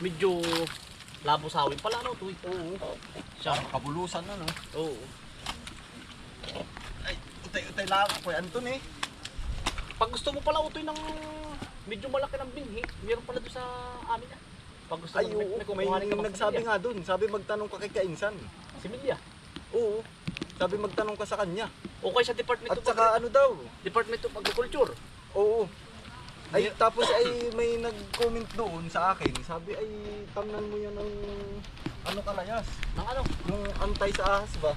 medyo labo sawin pala no, tuy. Oo. Siya. Kabulusan na, no? Oo. Ay, utay-utay lang ako, Anton eh. Pag gusto mo pala utoy ng medyo malaki ng binhi, meron pala doon sa amin ah. Pag gusto Ay, mo oo, may, kukuhanin ka pang nagsabi nga dun. Sabi magtanong ka kay Kainsan. Similya. Oo. Sabi magtanong ka sa kanya. Okay sa Department At of saka ano daw? Department of Agriculture. Oo. Ay, tapos ay may nag-comment doon sa akin. Sabi ay tamnan mo yan ng ano kalayas. Ng ano? Yung antay sa ahas ba?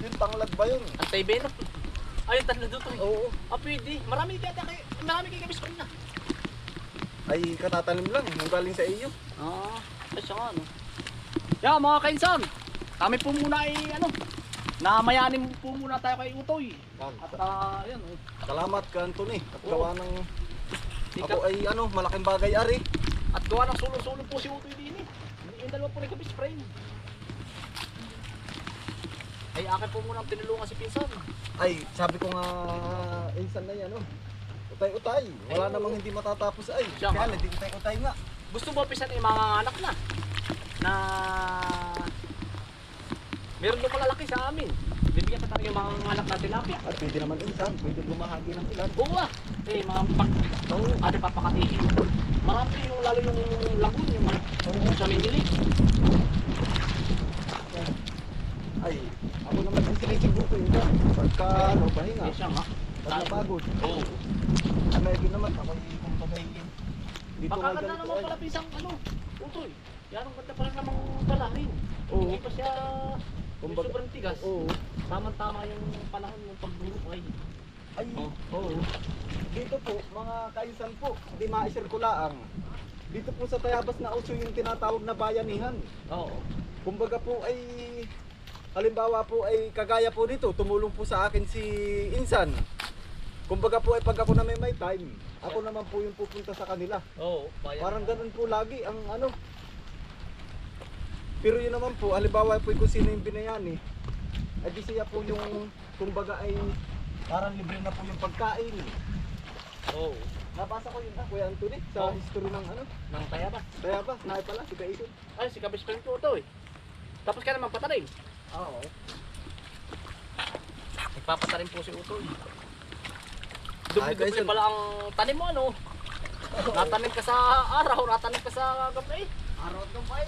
Yung panglag ba yun? Antay-venom. Ayun, tatlo doon eh. Oo. Ah, pwede. Marami kaya kay marami kay kabis ko na. Ay katatanim lang. Nung galing sa iyo. Ah, ay siya nga ano. Yeah, mga kainsan. Kami po muna ay ano, namayanin po muna tayo kay Utoy. At ah, yan, oh. Salamat ka Anthony. At Oo. gawa ng ako ay ano, malaking bagay ari. at gawa ng sulong-sulong po si Utoy din eh. Yung dalawa po nagkabis friend. Ay akin po muna ang tinulungan si Pinsan. Ay, sabi ko nga, insan na yan, oh. Utay-utay. Wala Ay, namang hindi matatapos ay. Siya Kaya nga. hindi utay-utay nga. Gusto mo Pinsan ay mga anak na na meron doon malalaki sa amin. Ka tayo yung mga anak na tilapia. At pwede naman insan, pwede bumahagi ng ilan. Oo ah. Eh, mga pak... Oo, ano papakatiin. Marami yung lalo yung lagun, yung mga sa Minili. Ay, ako naman ang sinisibuto yun ka. Pagka, ano, pahinga. Eh, siya nga. Pag napagod. Oo. Ano yun naman, ako yung kung pagayin. Dito nga Pakaganda ganito naman pala pisang ano, utoy. Yan ang ganda pala namang palahin. Oo. Hindi pa siya Kumbaga- sobrang tigas. Oo. Tamang-tama yung panahon ng pagbulok ay. Ay, Oo. oo. Dito po, mga kainsan po, di maisir ko laang. Dito po sa Tayabas na uso yung tinatawag na bayanihan. Oo. Kumbaga po ay halimbawa po ay kagaya po dito, tumulong po sa akin si Insan. Kumbaga po ay pag ako na may may time, ako naman po yung pupunta sa kanila. Oo. bayan. Parang ganun po lagi ang ano. Pero yun naman po, halimbawa po kung sino yung binayani, ay di siya po yung kumbaga ay parang libre na po yung pagkain. Oo. Nabasa ko yun ah, Kuya Anthony, sa Oh. history ng ano. Nang taya ba? Kaya ba, naay pala, si Kaison. Ay, si kabis friend ko utoy. Tapos ka naman patalim. Oo. Nagpapatalim po si Utoy. Ay, Dubli-dubli Quezon. pala ang tanim mo ano. Natanim ka sa araw, natanim ka sa gabi. Araw at gampay.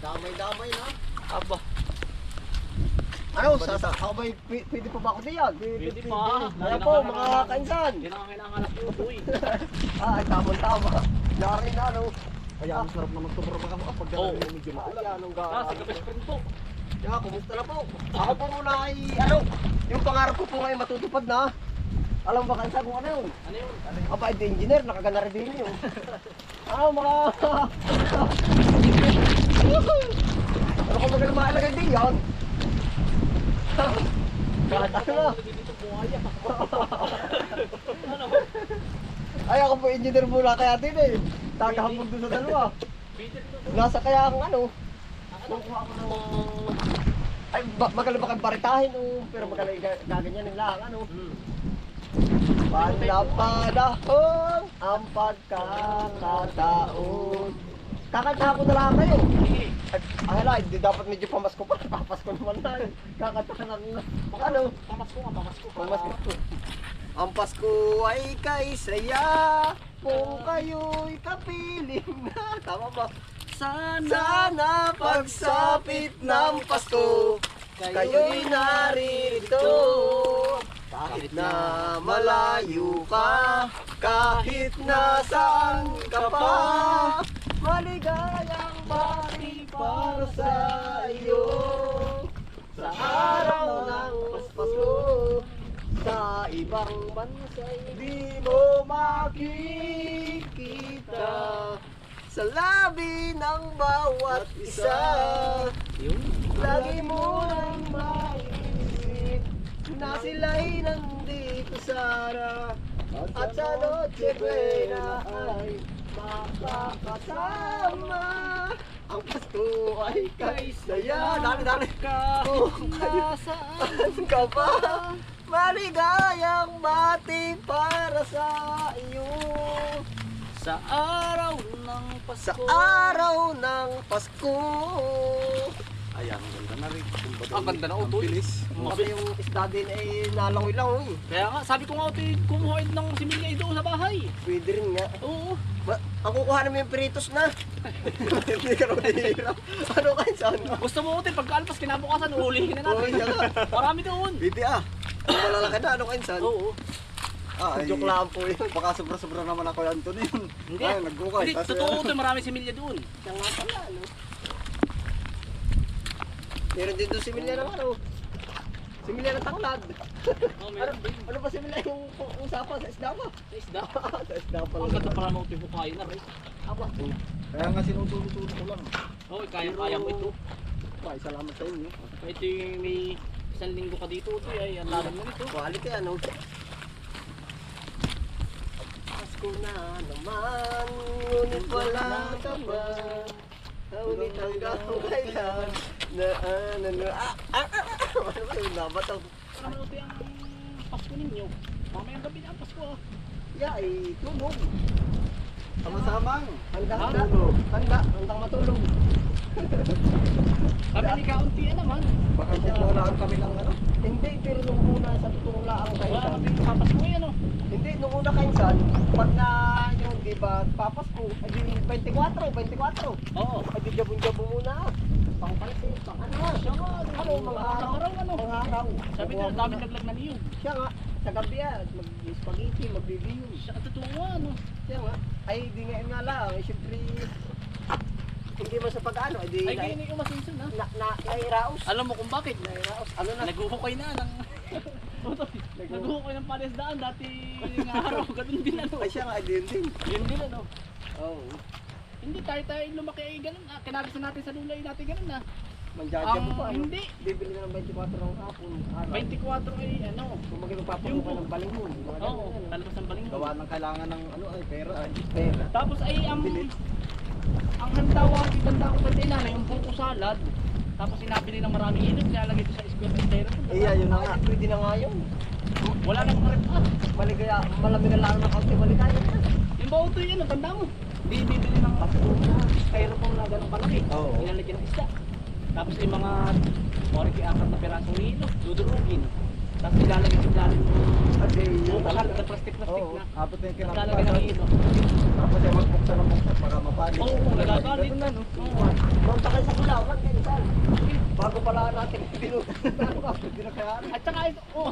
Damay-damay na. Aba, Ano, sa, sa, ba, pw- pwede pa ba ako diyan? pwede pa. Ano po, mga kainsan? Yan ang kailangan ni Utoy. Ah, tama-tama. Yari na, ano? Kaya ang sarap naman tumurong ako ah, pag dalawa medyo Ay, maulan. anong Ah, si gagawin? kabis friend po. Ya, kumusta na po? Ako po muna ay, ano, yung pangarap ko po ngayon matutupad na. Alam ba kansa kung ano yun? Ano yun? Aba, ito engineer, nakaganda rin din yun. Ah, mga... ano ko magaling mailagay din yan? Kahit ano na. Ay, ako po engineer mula kaya din eh. Tagahambog doon sa dalawa. Nasa kaya ang ano, Ano? Kuha ako ng ay ba- magaling ba kang baritahin o pero magaling ga- gaganyan lang ano. Panapanahon ang pagkakataon. Kakanta ko na lang kayo. Ay, ay, hala, hindi dapat medyo pamasko pa. Papasko naman na. Kakanta ka ng ano? Pamasko nga, pamasko. Pamasko. Ang Pasko ay kay saya kung kayo'y kapiling na. Tama ba? Sana. Sana pagsapit ng Pasko, kayo'y narito. Kahit na malayo ka, kahit na saan ka pa, maligayang bati para sa iyo. Sa araw ng Pasko, sa ibang bansa hindi mo makikita sa labi ng bawat isa. Lagi mo nang maiisip na sila'y nandito sana at sa Noche Buena ay makakasama. Ang Pasko ay kay saya. Dali, dali. Kung nasaan ka ba? Maligayang bati para sa iyo. Sa araw ng Sa Pasko. araw ng Pasko. Ayan, ang ganda na rin. Ang ganda na, bilis. Kasi yung isda din ay nalangoy-langoy. Kaya nga, sabi ko nga ito, kumuha ng similya ito sa bahay. Pwede rin nga. Oo. Ba, ang kukuha namin yung peritos na. Hindi ka naman hihirap. Ano kayo saan? Gusto mo ito, pagkaalpas kinabukasan, ulihin na Oo, natin. yan nga. Marami doon. Pwede ah. Ang malalaki na, ano kayo saan? Oo. Ah, ay, Joke lang po yun. Baka sobra-sobra naman ako yung Anthony yun. Hindi. Ay, nagbukay. Hindi, totoo ito, marami similya doon. Siya nga pala, ano? Meron din doon similya ng ano? Similya ng tanglad. Oo, Ano, din. ano ba similya yung usapan sa isda ba? Sa isda. sa isda pala. Ang ganda pala ng yung kain na rin. Aba. Kaya nga sinutulo-tulo ko lang. Oo, kaya-kaya mo ito. Ay, salamat sa inyo. Ito yung may isang linggo ka dito, ito ay ang lalim mo nito. Quality ano? Pasko na naman, ngunit wala ka pa. Ngunit hanggang kailan na ano na ah ah ah ah ano ba yun nabataw? Ano naman ito yung Pasko ninyo? Mamayang gabi na ang Pasko ah. Ya ay tulog. Sama-samang. Handa Ha? handa. Handa hanggang matulog. Kami ni Kaunti yan naman. Baka kukulaan kami ng ano. Hindi pero nung una sa totoo lang Wala kaisan. kami papasko yan oh. Hindi nung una kaisan pag na yung di ba papasko ay di 24 24. Oo. Ay di jabon-jabon muna. Pang pansin, pang ano. Siya nga, Ano, mga araw, ano. Mga araw. Sabi nila, dami naglag na niyo. Siya nga, sa gabi yan, mag-spaghetti, magbibiyong. Siya totoo ano. Siya nga, ay di nga nga lang, eh, siyempre, hindi man sa pag-ano, ay di Ay, na, kayo ni umasinsun ha. na, na, nairaos. Alam mo kung bakit? Nairaos, ano na, Naguhukay na ng... Naguhukay ng paresdaan dati nga araw. Ganun din ano. ay siya nga, ay din din. Yun din ano. Oo, Hindi tayo tayo lumaki ay ganun. Ah, kinagasan natin sa lulay natin ganun ah. manjajab mo pa, ano? hindi. Bibili ka ng 24 ng hapon, araw. 24 ay ano. Kung magpapakuha ka ng balingon, mga Oo, ano. talabas ng baling. Gawa ng kailangan ng ano ay pera ay. Pera. Tapos ay ang Bilis. ang handawa at ibanda ko sa tinana yung buko salad. Tapos sinabili ng maraming init, nilalagay ito sa square container. Iya, yun na nga. Pwede na nga yun. Wala nang rep ah. Maligaya, malamig ang lang ng kaunti, maligaya na. Yung bawo ito yun, ang tanda mo. Di bibili ng styrofoam na ganun kalaki. Oo. Nilalagyan ng isda. Tapos yung mga orik apat na pirasong hilo, dudurugin. Tapos nilalagay sa ilalim At eh, kalat talaga. na plastic-plastic Oo, na. abot na yung lalagay ng hilo. Tapos ay magbuksan ng buksan para mapali. Oo, oh, nagagalit. Na, no? Oo. Punta kayo sa Bulacan, ganyan. Bago pala natin. Ano na kaya. At saka ito, oh,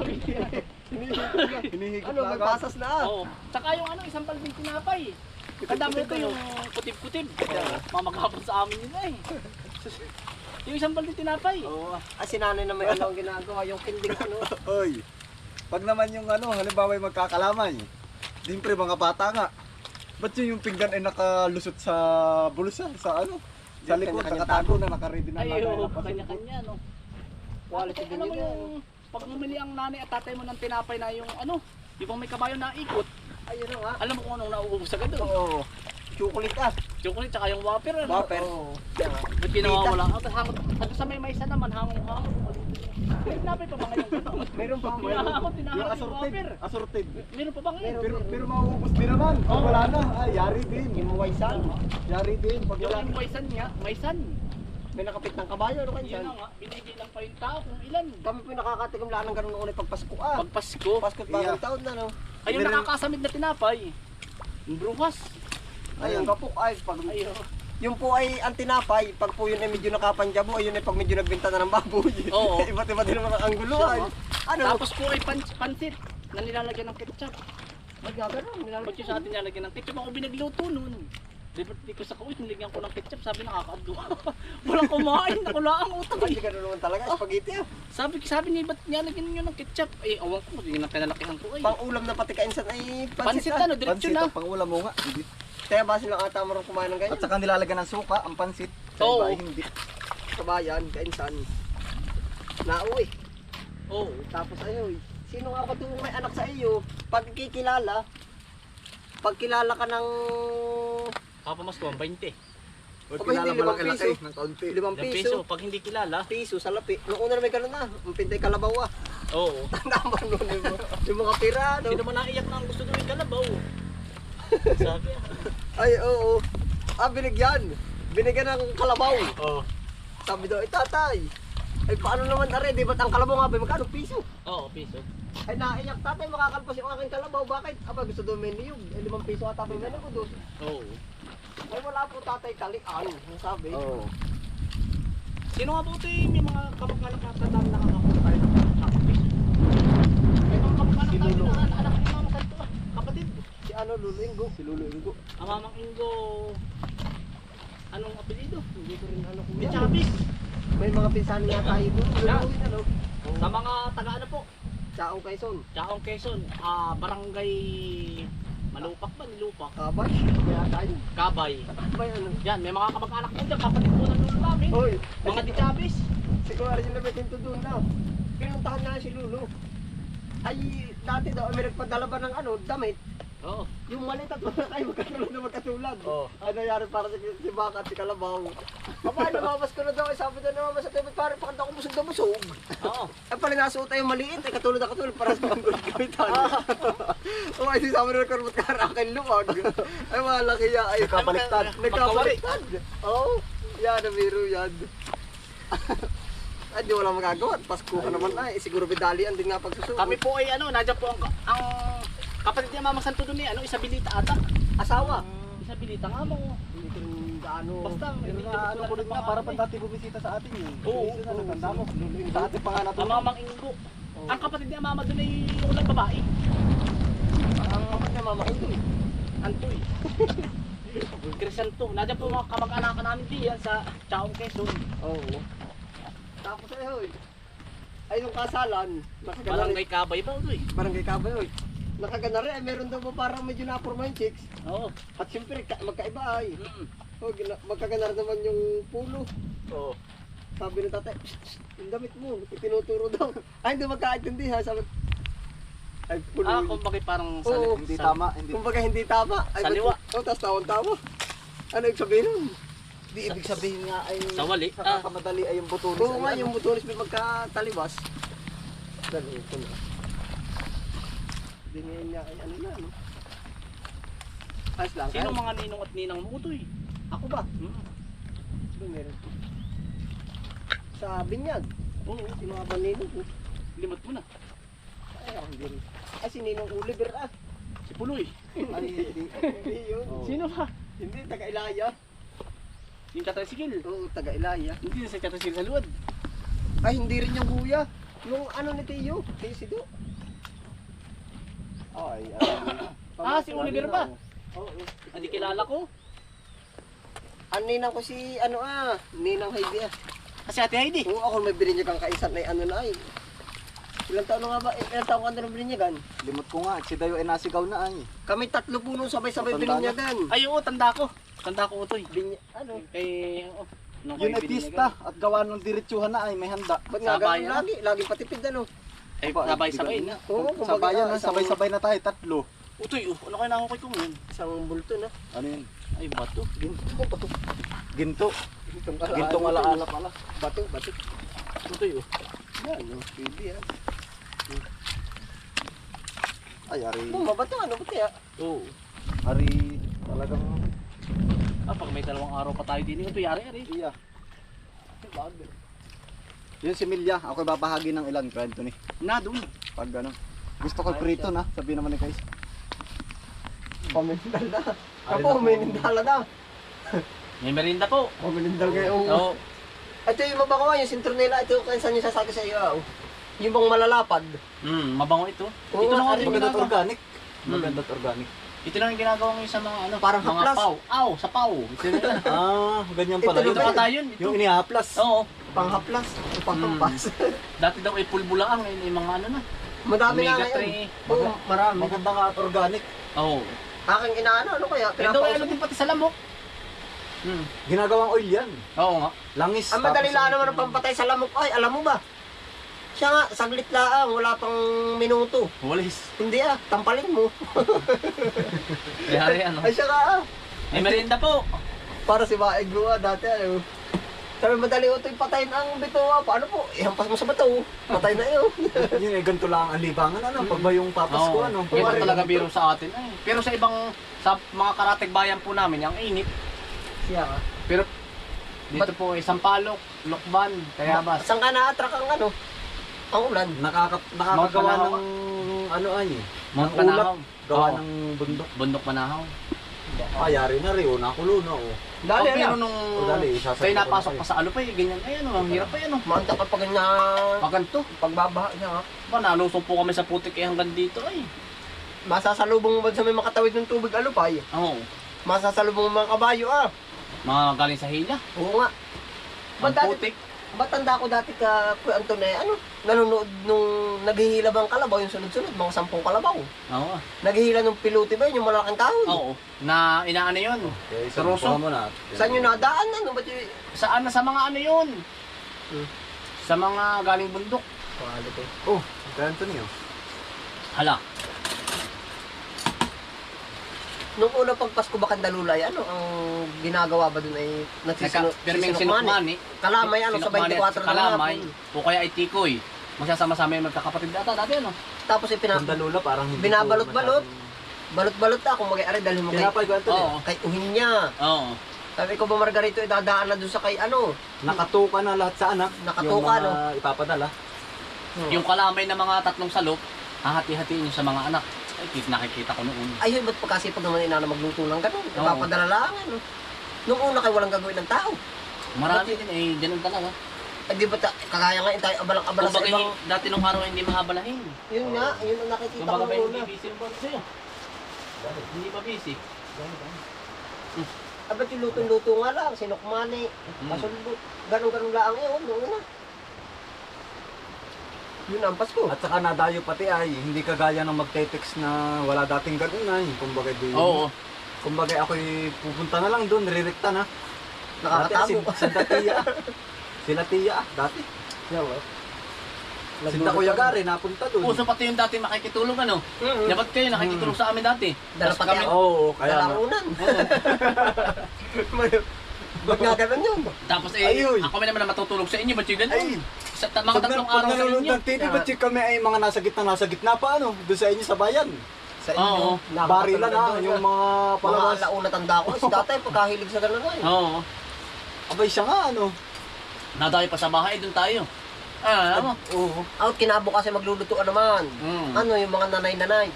Hinihigit Ano, may na pasas na. Oo. Tsaka yung ano, isang palbing tinapay. Tanda mo ito yung kutib-kutib. Mamagapon sa amin yun eh. Yung isang palbing tinapay. Oo. Ah, si nanay na may ano ang ginagawa, yung kinding ano. Oy. Pag naman yung ano, halimbawa ay magkakalamay. Siyempre mga bata nga. Ba't yun yung pinggan ay nakalusot sa bulsa, sa ano? Sa Yung likod, nakatago na, nakaready na Ay, nanay oo, na pasulbo. kanya-kanya, no. Quality din yun. yung, pag bumili ang nanay at tatay mo ng tinapay na yung ano, di ba may kabayo na ikot, Ayun na nga. alam mo kung anong nauubos agad doon. Oo. Chocolate ah. Chocolate tsaka yung whopper, ano? Whopper. Oo. Ba't pinawawala? At hangot, at sa may maysa naman, hangong-hangong. May tinapay pa ba ngayon? Meron pa. May hangot, Yung yung assorted, whopper. assorted. Meron pa ba ngayon? Pero, pero mauubos din naman. Pag wala na, ay, yari din. Imuwaysan. Yari din. Pag wala Yung maysan niya, maysan. May nakapit ng kabayo, ano Yun kanyan? na nga, binigay lang pa yung tao kung ilan. Kami po nakakatigam lang ng ganun noon ay pagpasko ah. Pag Pasko, at bagong taon na no. ayun Meron- nakakasamid na tinapay. Yung bruwas. Ayun kapok ay pag Ayun. yung po ay ang tinapay, pag po yun ay medyo nakapanjabo, ayun ay pag medyo nagbenta na ng baboy. Oo. Iba't iba din naman ang ay. Ano? Tapos po ay pan pansit na nilalagyan ng ketchup. Magagano, Pag yung sa atin nilalagyan ng ketchup, ako binagluto noon. Di ba di ko sa kuwit, nilagyan ko ng ketchup, sabi nakakaadwa. Walang kumain, nakula ang utang. Ay, ganun naman talaga, spaghetti ah. Sabi sabi niya, ba't nilalagyan niyo ng ketchup? Eh, awan ko, hindi na pinalakihan ko ay. Pang ulam na pati kainsan ay pansit, Pansit ano, diretso Pansit na. ang pangulam mo nga. Hindi. Kaya ba silang ata marunong kumain ng At ganyan? saka nilalagyan ng suka, ang pansit. Sa Oo. iba ay hindi. Kabayan, kainsan. Nauwi. Oo. Tapos ayoy, sino nga ba doon may anak sa iyo? Pag kikilala, pag kilala ka ng Papa mas ko, 20. O Aba, kilala hindi, limang piso. ng kaunti. limang Ilang piso, piso, pag hindi kilala. piso sa lapi. Noong una na may ganun na, ang pintay kalabaw ah. Oo. Tanda mo noon yung, mga- yung mga pira, no? Sino mo naiyak na ang gusto gawin kalabaw? Sabi ah. Ay, oo. Ah, binigyan. Binigyan ng kalabaw. Oo. Sabi daw, eh tatay. Ay, paano naman na rin? Di ba't ang kalabaw nga ba? Magkano piso? Oo, piso. Ay, naiyak tatay, makakalpas yung aking kalabaw. Bakit? Aba, gusto daw may niyog. Eh, limang piso ata may menu ko doon. Oo. Ay, wala po tatay talian. Ang sabi. Oo. Sino nga po ito eh, may mga kamag-anak na tatang tayo ng nakapis? May mga kamag-anak tayo Lolo. na anak ni Mama Santo kapatid. Si ano, Lulinggo. Si Lolo Ingo. Ang Mamang Ingo, anong apelido? Hindi ko rin ano kung Chavez. May mga pinsan nga tayo. Luluwin ano. Sa mga taga ano po, Chaong Quezon. Chaong Quezon, ah, barangay Malupak ba? Nilupak? Kabash. Kaya tayo. Kabay. May ano. Yan, may mga kamag-anak po dyan, kapatid po ng lolo namin. Hoy, Mga di Chavez. Siguro rin na betin to doon na. Pinuntahan na si Lulu. Ay, dati daw, may nagpadala ba ng ano, damit. Oo. Yung maliit at mga kayo magkatulad na magkatulad. Oo. Ano nangyari para si, si Baka at si Kalabaw. Papa, lumabas ko na daw. Ay, sabi daw naman sa tibet, pare, pakanta ko busog na busog. Oo. Ay, pala nasuot tayo maliit. Ay, katulad na katulad para sa mga gulit gamitan. Oo, ay, sabi naman karmat karakin lumag. Ay, malaki ya. Ay, Nagkabaliktad. Nagkabaliktad. Oo. Yan, ang biro yan. Ay, di wala magagawa. Pasko ka naman ay. Siguro bidalian din nga pagsusuot. Kami po ay ano, nandiyan po ang, ang kapatid niya Mamang Santo doon eh, ano, Isabilita ata. Asawa. Isabilita nga mo. Hindi ko gaano. Basta, hindi ano ko rin nga, para pag pa dati bumisita sa atin yun. Oo, ano, oo. tanda mo. Dati pa nga Ang natin. Mamang Ingo. Ang kapatid niya Mama doon ay ulang babae. Ang kapag na mama ito eh. Antoy. Crisanto. Nandiyan po mga kamag-anak namin diyan sa Chaong Quezon. Oo. Tapos ay hoy. Ay nung kasalan, Barangay. Kabay ba eh? Barangay Kabay hoy. Nakagana rin, ay meron daw ba parang medyo na-forma yung chicks. Oo. At siyempre, ka- magkaiba ay. Mm. Oh, gina- magkagana rin naman yung pulo. Oo. Sabi ng tatay, "Psst, psst, yung damit mo, itinuturo daw. Ay, hindi magkaintindihan. Sabi, ay, pulo. Ah, kumbaga parang sa Oo, Hindi sa- tama, hindi. Kumbaga hindi tama. Ay, Saliwa. ba't- Oh, tapos tawang-tawa. Ano yung sabihin nun? Hindi ibig sabihin nga ay Sa wali. sa Ah. kakamadali ay yung butulis. Oo ay nga, ano. yung butones may magkatalibas. Dali, ito na. Ngayon niya ay ano na, no? Ayos lang. Sino mga ninong at ninang mo ito eh? Ako ba? Mm. Sino meron? Sa binyag. Oo. Si mga banino ko. Limot mo na. Ay, ako hindi rin. Ay, si Ninong Oliver ah. Si Puloy. Ay, hindi. Hindi yun. Oo. Sino ba? Hindi, taga-Ilaya. Yung katrasigil. Oo, taga-Ilaya. Hindi na sa katrasigil sa luwad. Ay, hindi rin yung kuya. Yung ano ni Tiyo, Tiyo Sido. Ay, Ah, si Oliver ba? Oo. Hindi kilala ko. Ang ninang ko si, ano ah, Ninang Heidi ah. Kasi Ate Heidi. Oo, ako may bininyagan kaisan na ano na ay. Ilang taon na nga ba? Ilang taon ka na ng bininyagan? Limot ko nga, si Dayo ay nasigaw na ay. Kami tatlo po nung sabay-sabay Matanda na. bininyagan. Ay, oo, tanda ko. Tanda ko eh. Binya, ano? Eh, oo. Nung Yun kayo ay pista at gawa ng diretsuhan na ay may handa. Ba't nga Sabay, ganun ano? lagi? Lagi patipid ano? Ay, Aba, sabay-sabay na. Oo, Sabayan na, sabay-sabay na tayo, tatlo. Utoy, oh, ano kayo nakukay ko ngayon? Isang bulto na. Ano yun? Ay, bato. Ginto. Ginto. Gintong Gintong alaala pala. Bato, bato. Utoy, oh. Yan, no? Pwede yan. Ay, ari. Kung mabato, ano ba kaya? Oo. Ari, talagang Ah, pag may dalawang araw pa tayo din, ito yari, yari. iya. Yun si Milya, ako babahagi ng ilan kwento ni. Na, doon. Pag ano. Gusto ko prito na, sabi naman ni Kais. Pamindal na. Naku. minindal na. May merinda po. Pamindal kayo. Oo. Ito yung mabango yung sintronela. Ito kung saan yung sasaki sa iyo. ah. Yung bang malalapad. Hmm, mabango ito. Oo, ito na nga rin ginagawa. organic. Hmm. Maganda't organic. Ito na yung ginagawa mo sa mga ano, Parang mga haplas. pau. Aw, sa pau. Ito na yun. Ah, ganyan pala. Ito Ito pa tayo yun. Ito. Yung inihaplas. Oo. Panghaplas. o Panghampas. Dati daw ay pulbulaang, ngayon ay mga ano na. Madami nga Omega ngayon. 3. Oo, marami. Maganda nga at organic. Oo. Aking inaano, ano kaya? Ito ay ano din pati sa lamok. Hmm. Ginagawang oil yan. Oo nga. Langis. Ang madali lang naman ang pampatay sa lamok. Ay, alam mo ba? Siya nga, saglit lang, wala pang minuto. Walis. Hindi ah, tampalin mo. Yari ano. Ay siya nga ah. May merienda po. Para si Maeg ah, dati ano. Sabi madali utoy patayin ang bituwa. Paano po? Ihampas mo sa bato. Patay na yun. Yun eh, ganito lang ang libangan ano, pag ba yung papas ko Oo, ano. Ganito Kumari, talaga biro sa atin. Ay, pero sa ibang, sa mga karatig bayan po namin, ang init. Siya ka. Pero dito po ay Sampaloc, Lokban, Tayabas. Saan ka na-attract ang ano? Ang ulan. Nakaka, nakakagawa Mount ng ano ay, Mount ng Panahaw. gawa Oo. ng bundok. Bundok Manahaw. Ah, yari na rin, oh, nakulo na oh. Dali, oh, pero ano? nung O, dali, ko na napasok kayo. pa sa ano pa eh, ganyan. Ay ano, ang hirap pa yan. Oh. Manta ka pag na Paganto. pagbabaha niya ha. Ba, nalusong po kami sa putik eh hanggang dito ay. Masasalubong mo ba sa may makatawid ng tubig alupay? Oo. Masasalubong mo mga kabayo ah. Mga galing sa hila. Oo nga. Ang Ba't dati, putik. Ba't tanda ko dati ka, Kuya Antone, ano, nanonood nung naghihila bang kalabaw, yung sunod-sunod, mga sampung kalabaw. Oo. Naghihila ng piluti ba yun, yung malaking kahoy? Oo. Na inaano yun. Okay, Sa Rosso? mo na. Saan yun nadaan, ano, ba't yung... Saan na sa mga ano yun? Hmm. Sa mga galing bundok. Quality. Oh, kaya Antonio. Hala. Nung una pag Pasko ba Kandalulay, ano, ang ginagawa ba dun ay Nagka, nagsisino, pirming sinukmani. Kalamay, ano, sa Sinukmani 24 at na Kalamay. O kaya ay tikoy. Magsasama-sama yung magkakapatid data dati ano. Tapos ipina, Sandalula parang hindi Binabalot-balot. balot-balot na kung mag-ari dahil mo kay, Tinapay ko Antonio. Oo. kay uhin niya. Oo. Sabi ko ba Margarito, idadaan na dun sa kay ano, Nakatuka na lahat sa anak. Nakatuka, yung mga ipapadala. Yung kalamay na mga tatlong salop, hahati-hatiin yung sa mga anak. Ay, kit- nakikita ko noon. Ayun, ba't pagkasipag naman inana magluto ng ganun? Oo. Ipapadala lang, ano. Nung una kay walang gagawin ng tao. Marami din eh, ganun talaga. Ay di ba ta, kagaya nga tayo abalang-abala sa Kumbaga, ibang... eh, dati nung araw hindi mahabalahin. Yun nga, yun ang nakikita ko Kumbaga ba una. hindi busy yung boss sa'yo? Hindi ba busy? Ah, ba't yung luto-luto nga lang, sinukmani, pasulbot. Ganun-ganun lang yun, nung una. Yun ang Pasko. At saka nadayo pati ay, hindi kagaya ng magte-text na wala dating ganun ay. Kumbaga di. Oo. Kumbaga ako'y pupunta na lang doon, rirekta na. Nakakatago. Dati, si, sila tiya. sila tiya, dati. Yan, oh. Sinta Kuya Gary, napunta doon. Puso pati yung dati makikitulong ano. Mm-mm. Dapat kayo nakikitulong sa amin dati. Dala pati kami, ako. Oo, kaya nga. Dalarunan. Ba't nga ganun yun? tapos eh, Ayoy. ako naman na matutulog sa inyo, ba't yung Ay, ganun? Sa ta- mga pag, tatlong pag araw sa nanonood inyo. ng TV, ba't yung kami ay mga nasa gitna, nasa gitna pa ano? Doon sa inyo sa bayan. Sa Oo. Barilan ha, yung mga Mga palawas. alauna tanda ko. Si tatay, pagkahilig sa ganun ay. Oo. Abay siya nga ano. Nadayo pa sa bahay, doon tayo. Ah, alam mo? Oo. Out kinabukasin maglulutuan naman. Mm. Ano yung mga nanay-nanay.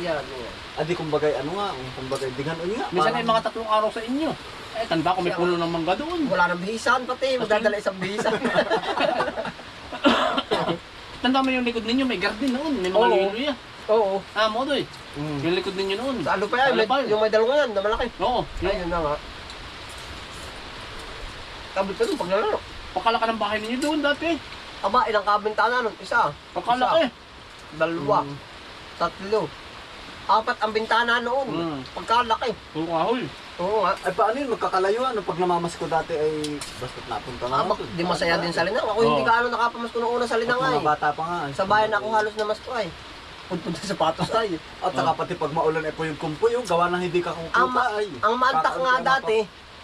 Yan, yan. Adi kumbagay ano nga, kumbagay diganon nga. Minsan ay mga tatlong araw sa inyo. Eh, tanda ko may puno ng mangga doon. Wala nang bihisan pati, magdadala isang bihisan. Tanda mo yung likod ninyo, may garden noon. May mga Oo. liluya. Oo. Ah, modoy. Mm. Yung likod ninyo noon. Sa ano pa yan? May, yung may dalawang yan, na malaki. Oo. Yung Ayun na nga. Kabit pa dun, paglalaro. pakalaka ng bahay ninyo doon dati. Aba, ilang kabintana nun? Isa, Pakalaki. dalawa, Mm. tatlo. Apat ang bintana noon. Mm. Pagkalaki. Puro kahoy. Oo nga. Ay paano yun, magkakalayo ano? Pag namamas ko dati ay basta't napunta na. Ah, bak- di masaya din sa linang. Ako hindi ka ano nakapamasko nung una sa linang Mga ay. bata pa nga. ay. Sa bayan ako halos na masko ay. Punpunta sa patos tayo. At saka pati pag maulan ay po yung kumpoy, yung gawa ng hindi ka Ang, ma- ay. ang maantak nga ang dati,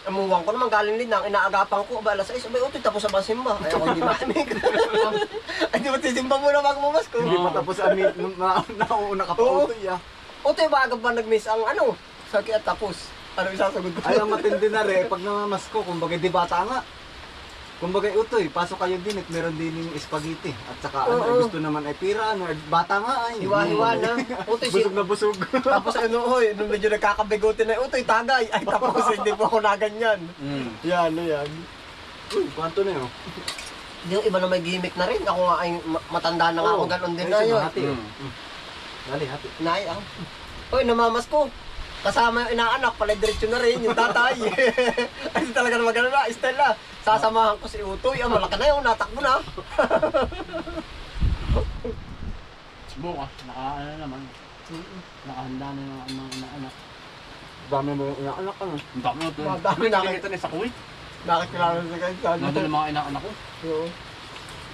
amuwang ko naman galing linang, inaagapan ko, aba alas 6, abay utoy, tapos sa simba. Ay ako hindi makinig. Ay di ba sisimba muna bago mamasko? Hindi pa tapos ang na, nauuna ka pa utoy ah. Utoy, bago pa nag-miss ang ano, sakit at tapos. Ano isasagot ko? Ay, ang matindi na rin, pag namamas ko, kumbaga di bata nga. Kumbaga utoy, pasok kayo din at meron din yung spaghetti. At saka ano, Oo. ay gusto naman ay pira, ano, ay bata nga ay. Hiwa-hiwa na. Utoy, busog na busog. tapos ano, hoy, nung medyo nagkakabigote na, utoy, tagay. Ay, tapos hindi po ako naganyan. Mm. Yan, ano yan. Uy, kwanto na yun. Yung iba na may gimmick na rin. Ako nga ay ma- matanda na nga ako, Oo. ganon din na yun. Mahati, oh. Mm. Mm. Dali, hati. Nay, ah. Hoy, namamas ko. Kasama yung inaanak, pala diretso na rin, yung tatay. Ay, talaga naman ganun na, Estela. Sasamahan ko si Utoy, ah, malaki na yun, natakbo na. Bukas, naka ano naman. Nakahanda na yung mga mga anak. Dami mo yung anak ka. no? Ang dami ito. Madami na kayo. Nakikita niya sa Kuwait. Nakikilala sa kayo sa Nandun ang mga inaanak ko. Oo.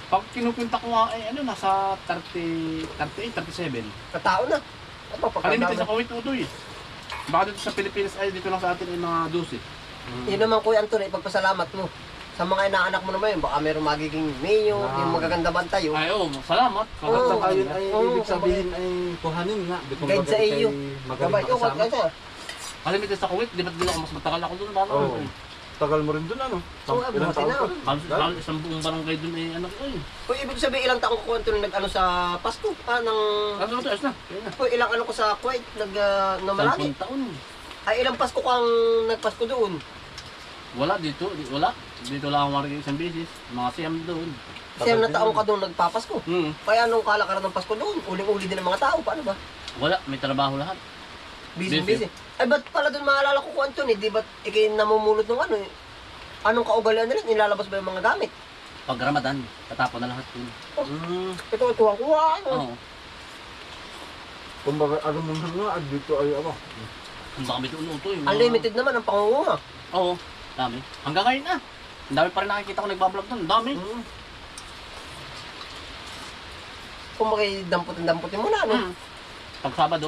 Pag kinupunta ko nga, eh, ano, nasa 30, 38, 37. Katao na. Ano, Kalimitin sa. Kuwait, Utoy. Baka dito sa Pilipinas ay dito lang sa atin ay mga 12. Yun naman, Kuya Anton, ipagpasalamat mo. Sa mga inaanak mo naman yun, baka meron magiging mayo, Ah. yung magaganda man tayo. Ay, oo, salamat. At Oo. saka yun ay Oo, ibig sabihin ay kuhanin nga. Di kumbaga Guide sa ikay iyo. Magaling Gabay ko, makasama. kasi. Kalimitin sa Kuwait, di ba't din ako mas matagal ako doon? Paano? Oo. Tagal mo rin dun ano? Oo, Ilang buti taon na. pa rin. Halos, halos isang buong barangay doon ay ano ko eh. Kung ibig sabihin, ilang taong kukwento na nag-ano sa Pasko? Ah, ng... Ano ito, ayos na. Kung ilang ano ko sa Kuwait, nag... Uh, na malaki. Sampung taon. Ay, ilang Pasko kang nagpasko doon? Wala dito, di, wala. Dito lang ako marigay isang beses. Mga siyam doon. Siyam na taong ka doon nagpapasko. Hmm. Kaya anong kalakaran ng Pasko doon? Uling-uli din ng mga tao. Paano ba? Wala, may trabaho lahat. Busy, Busy. busy. Ay, ba't pala doon maalala ko kung Anthony? Di ba't ikay namumulot ng ano eh? Anong kaugalian nila? Nilalabas ba yung mga gamit? Pag Ramadan, tatapon na lahat yun. Mm, Ito, ito ang kuha. Ano? Oo. kumbaga ano mo nga at dito ay ano. Ang baka may tuon ito eh. Unlimited naman ang pangunguha. Oo, dami. Hanggang ngayon na. Ang dami pa rin nakikita ko nagbablog doon. Ang dami. Mm. Kung makidamputin-damputin mo na, ano? Hmm. Pag Sabado,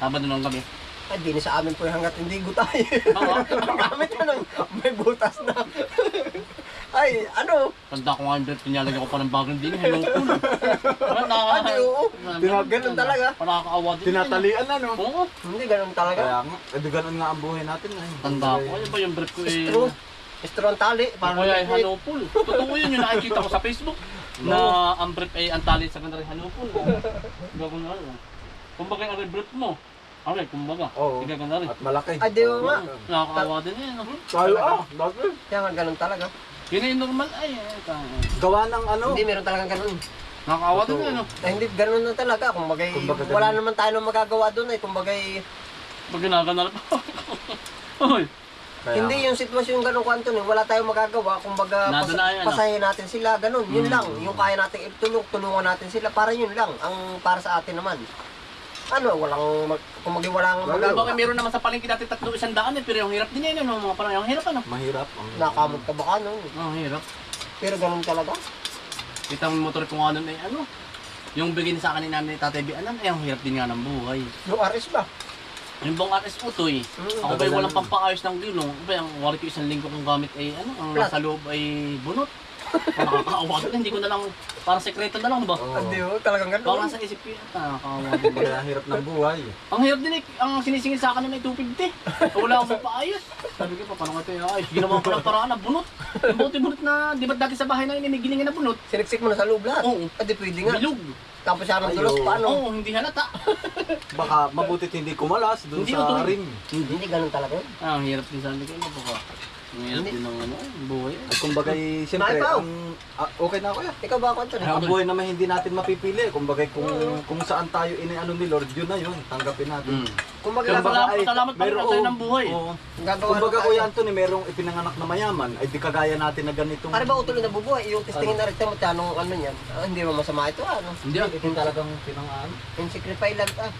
Sabado ng gabi. Ay, di na sa amin po hanggat hindi gutay. Oo. ang gamit na ng may butas na. Ay, ano? Tanda ko nga yung pinalagyan ko pa ng bagong din. Hello po. Wala Ay, oo. Tinag- Ganun talaga. Nakakaawa din. Tinatalian ano. Oo. Hindi, ganun talaga. Kaya nga, eh, di ganun nga ang buhay natin eh. Tanda ko. Ano ba yung breath ko eh? Straw. Straw ang tali. Parang kaya ay hanupol. Totoo yun yung nakikita ko sa Facebook. Na ang brief ay ang tali sa kanila hanupol. Gagawin na rin. Kumbaga ang brief mo. Aray, kumbaga. Oo. Sige na rin. At malaki. Ay, di ba nga? Nakakaawa din eh. no? Tayo ah, dati. Kaya nga ganun talaga. Yun yung normal ay. eh, tama. Gawa ng ano. Hindi, meron talagang ganun. Nakakaawa din eh. No? Ay, hindi, ganun na talaga. Kung bagay, Kumbaga ganun. wala naman tayo nang magagawa doon ay kung bagay, Pag ginaganal pa. Hoy. Kaya hindi yung sitwasyon yung ganun kwanto wala tayong magagawa. Kung baga, no? pasahin natin sila, ganun. Yun Mm. lang. Yung kaya natin itulong, tulungan natin sila. Para yun lang. Ang para sa atin naman. Ano, walang, mag, kung bagay walang Wala. magagawa. Bakit meron naman sa palengke dati tatlo isang daan eh. Pero yung hirap din eh. No? Mga parang yung hirap ano. Mahirap. ang- Nakamot ka baka nun. Oh, hirap. Pero ganun talaga. Kita mo yung motor ko nga nun eh ano. Yung bigay sa akin ni nanay tatay Bianan eh. Ang hirap din nga ng buhay. Yung RS ba? Yung bang RS Utoy, Mm. ako ba'y walang pampaayos ng gulong? Ako ba'y ang wari ko isang linggo kong gamit ay ano, ang nasa loob ay bunot. Nakakaawa din, hindi ko na lang, parang sekreto na lang ba? Oo. Hindi oh, talagang ganun. Parang sa isip ko yun, nakakaawa din. Kaya ang hirap ng buhay. ang hirap din eh, ang sinisingil sa akin ay 250. Wala akong papaayos. Sabi ko pa, paano nga ito yung ayos? Ginawa ko lang paraan na bunot. Yung buti-bunot na, di ba dati sa bahay na yun, may gilingan na bunot? Siniksik mo na sa loob lahat. Oo. Ah, di pwede nga. Bilog. Tapos siya ng dulos, paano? Oo, hindi halata. Baka mabutit hindi kumalas doon Hindi sa rim. Hindi ganun talaga yun. Ah, ang hirap din sabi ko, ano ba? Ang hirap din ng ano, ang buhay. At kumbagay, siyempre, Naipaw. ang, ah, okay na ako yan. Ikaw ba, Anthony? Ang buhay naman hindi natin mapipili. Kumbagay kung kung saan tayo iniano ni Lord, yun na yun. Tanggapin natin. Mm. Kung magagawa, salamat, salamat pa rin sa'yo ng buhay. Oo. gagawa Kumbaga na Kuya tayo. Anthony, merong ipinanganak na mayaman, ay di kagaya natin na ganitong... Pare ba utuloy na bubuhay? Yung testingin na rin mo, tanong ano yan? Ah, hindi mo masama ito, ano? Hindi ah. Hindi talagang pinangaan. Yung sacrifice lang, ah.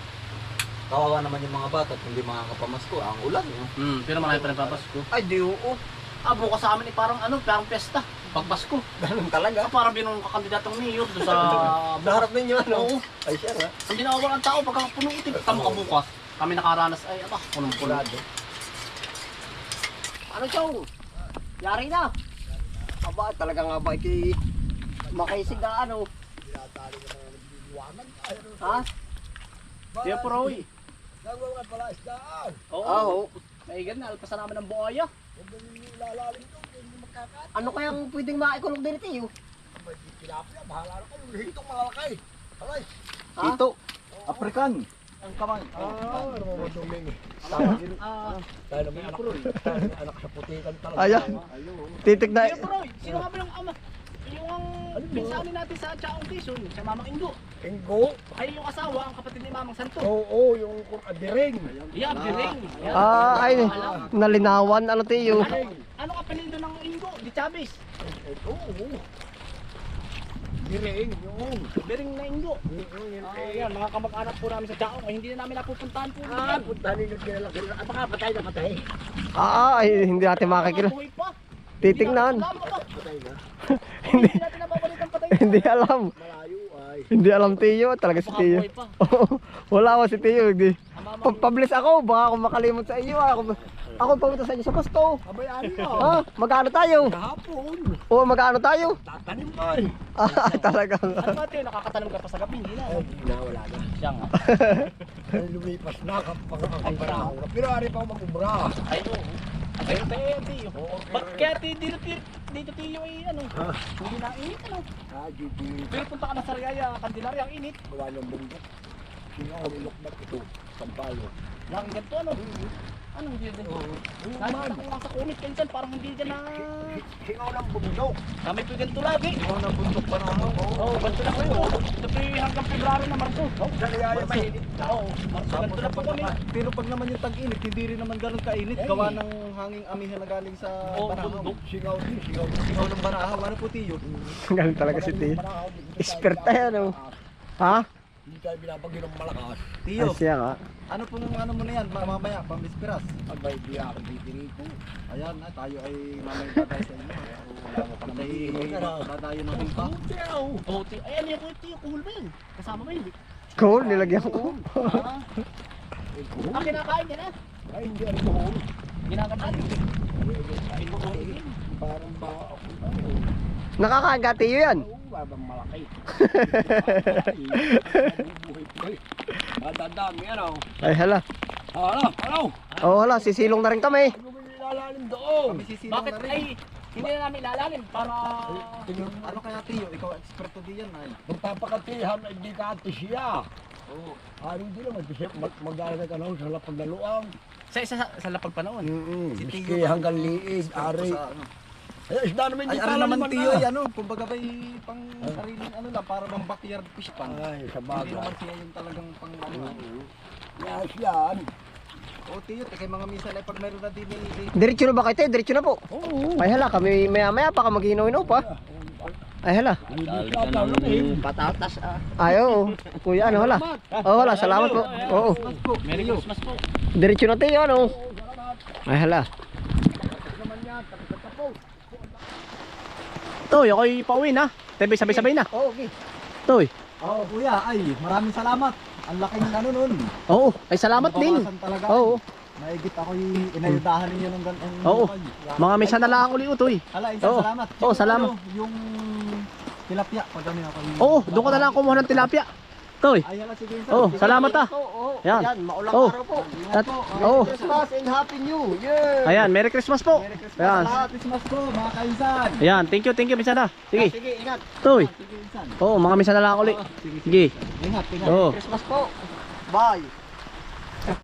Kawawa naman yung mga bata at hindi makakapamasko. Ang ulan yun. Hmm, pero marami pa rin papasko. Ay, di oo. Ah, bukas sa amin eh, parang ano, parang pesta. Pag Pasko. Ganun talaga. Ah, parang binong kakandidatong mayor doon sa... Naharap ninyo, ano? Oo. Ay, siya nga. Hindi na ang tao pagka punong itim. Tamo ka bukas. Kami nakaranas ay, aba, punong puno. Pulado. Ano, Chong? Yari na. Aba, talaga nga ba, kay... Makaisig na, ano? Ha? Kaya po, Nagawa pala isdaan. Oo. Oo. Maigan na, alpasan namin ng buhaya. Nilalalim doon, hindi magkakat. Ano kayang pwedeng maikulog din ito, yun? May tilapia, bahala na kayo. Hitong malalakay. Aray. Ha? Ito, African. Ang kamay. Ah, ano mo maduming. Ah, Tayo na may anak. Tayo may anak sa putikan talaga. Ayan. Titik na. Sino nga ba yung ama? Yung ang pinsanin natin sa Chaong Quezon, sa Mamang Ingo. Enggo. Ay yung asawa, ang kapatid ni Mamang Santo. Oo, yung adiring. Yeah, Biring. Yeah. Ah, ay, Alam. nalinawan, ano tiyo? Ano, ano kapalindo ng Ingo? Di Chavez. Oo. Diring, yun. Biring na Ingo. Yun, yun. Ah, yan, mga kamag-anak po namin sa Chaong. Ay, hindi na namin napupuntahan po. Ah, puntahan ninyo baka patay na patay. Ah, ay, hindi natin makikila. Buhay pa. Na. Hindi. Hindi alam. Malayo ay. Hindi alam tiyo, talaga si tiyo. Wala ako si tiyo, hindi. Ang Pag-publish ako, baka ako makalimot sa iyo. Ako, ako pumunta sa inyo sa Pasko. Kabayaan mo. Ha? Magkano tayo? Kahapon. Oo, magkano tayo? Tatanim mo eh. Ah, talagang. Ano ba tayo, nakakatanim ka pa sa gabi, hindi na. Hindi na, wala na. Siya nga. Ay, lumipas na kapag ako. Pero ari pa ako mag-ubra. Ay, Ayun tayo, Tiyo. Ba't kaya ti- dito, dito, dito Tiyo ay ano? Hindi na init, ano? Ah, Gigi. Pero punta ka na sa Riyaya, Candelaria, ang init. Gawa ng bundok. Sino ako nilokbat ito? Sampalo. Laki ganito, ano? Ano, hindi din. Kahit man. ako lang sa kumit, kansan, parang hindi dyan na... Singaw ng bundok. Kami po ganito lagi. Ako na bundok pa naman. Oo, oh, ganito na kayo. Ito po yung hanggang February na Marso. Oh, sa kaya mainit. Oo, Marso, ganito na po kami. Pero pag naman yung tag-init, hindi rin naman ganun kainit. Eh. Gawa ng hanging amihan na galing sa Oo, bundok. Singaw din, singaw din. Ikaw ng Banahaw, ano po tiyo? Ganun talaga si Tiyo. Expert tayo, ano? Ha? Hindi tayo binabagyan ng malakas. Tiyo, Ay, siya nga. ano pong ano mo na yan, mamaya, pambispiras. Abay, di ako titirito. Ayan, ah, tayo ay mamaya tatay sa inyo. Mo pa. Tayo dadayo ng limpa. Oo, Tiyo. Ay, ano yung kuya, Tiyo? Kuhol ba yun? Kasama ba yun? Cool, nilagyan ko. Ah, ah kinakain niya na. Ay, hindi ako mahul. Ginagataan. Ay, mo Parang ba ako tayo. Nakakaga Tiyo yan. Oo, babang malaki. Madadami, ano? Ay, hala. Ano? Ano? Oo, hala. Sisilong na rin kami. Ba nilalalim doon? Bakit ay hindi na namin ilalalim para Ano kaya tiyo, ikaw eksperto diyan ay. Magpapakatihan ay di ka ate siya. Oo. Ano hindi naman kasi mag- mag-aaral ka na sa lapag na luang. sa isa sa, sa lapag panahon. Mm-mm. Si Miski Tiyo, hanggang liig, ari. sa ano. Ay, isda naman Ay, yung ano naman kalaliman tiyo na. ay ano, kumbaga ba'y pang sariling ano lang, para bang backyard fish pan. Ay, sa Hindi bagay. naman siya yung talagang pang ano. Yes, yan. O tiyo, kay mga minsan ay pag meron na din eh. Diretso na ba kayo, Tiyo? Diretso na po. Oo. Ay, hala. Kami maya-maya pa ka maghinaw-inaw pa. Ay, hala. Hindi siya talalim. Patatas ah. Ay, oo. Kuya, ano, hala. Oo, hala. Salamat po. Oo. Merry Christmas po. Diretso na Tiyo, ano? Ay, hala. Naman yan, tapos Toy, ako'y pauwi na. Tabi sabay-sabay na. Oo, okay. Toy. Oo kuya, ay maraming salamat. Ang laking ano nun. Oo, ay salamat din. Nabawasan talaga. Oo. Maigit ako yung inayudahan ninyo ng ganong Oo. Mga misa na lang uli utoy. Hala, insan Oo. salamat. Oo, salamat. Ano, yung tilapia, pag ano ako yung... Oo, doon ko na lang kumuha ng tilapia. Toy. Insan. Oo, salamat ah. Oo, Yan. Yan, maulang Oo. araw po. At, oo. Christmas and Happy New Year! Ayan, Merry Christmas po. Merry Christmas. Ayan. Salamat, Christmas po, mga kainsan. Ayan, thank you, thank you, Misada. Sige. Sige, ingat. Toy. Sige, insan. Oo, mga misa na lang uli. Sige, sige. Ingat, ingat. Oo. Christmas po. Bye.